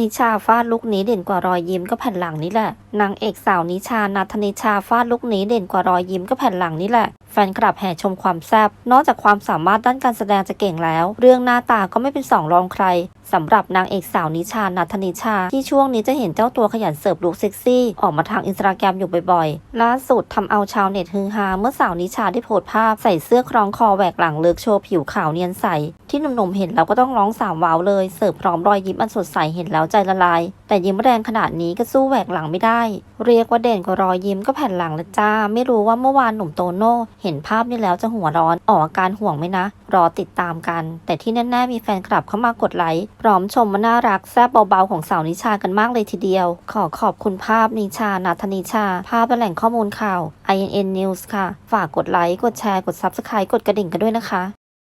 นิชาฟาดลุกนี้เด่นกว่ารอยยิ้มก็แผ่นหลังนี่แหละ นางเอกสาวนิชานาธนิชาฟาดลุกนี้เด่นกว่ารอยยิ้มก็แผ่นหลังนี่แหละแฟนคลับแห่ชมความแซ่บนอกจากความสามารถด้านการแสดงจะเก่งแล้ว เรื่องหน้าตาก็ไม่เป็นสองรองใครสำหรับนางเอกสาวนิชานาธนิชา ที่ช่วงนี้จะเห็นเจ้าตัวขยันเสิร์ฟลุคเซ็กซี่ ออกมาทางอินสตาแกรมอยู่บ่อยๆ ล่าสุดทำเอาชาวเน็ตฮือฮาเมื่อสาวนิชาได้โพสต์ภาพใส่เสื้อคล้องคอแหวกหลังเลิกโชว์ผิวขาวเนียนใส ที่หนุ่มๆเห็นแล้วก็ต้องร้องสามว้าวเลยเสิร์ฟพร้อมรอยยิ้มอันสดใสเห็นแล้วใจละลาย แต่ยิ้มแรงขนาดนี้ก็สู้แหวกหลังไม่ได้ เรียกว่าเด่นกว่ารอยยิ้มก็แผ่นหลังละจ้า ไม่รู้ว่าเมื่อวานหนุ่มโตโน่เห็นภาพนี้แล้วจะหัวร้อนออกอาการห่วงไหมนะ รอติดตามกัน แต่ที่แน่ๆมีแฟนคลับเข้ามากดไลค์พร้อมชมว่าน่ารักแซ่บเบาๆของสาวนิชากันมากเลยทีเดียว ขอขอบคุณภาพนิชานาธนิชา ภาพและแหล่งข้อมูลข่าว INN News ค่ะ ฝากกดไลค์กดแชร์กด Subscribe กดกระดิ่งกันด้วยนะคะ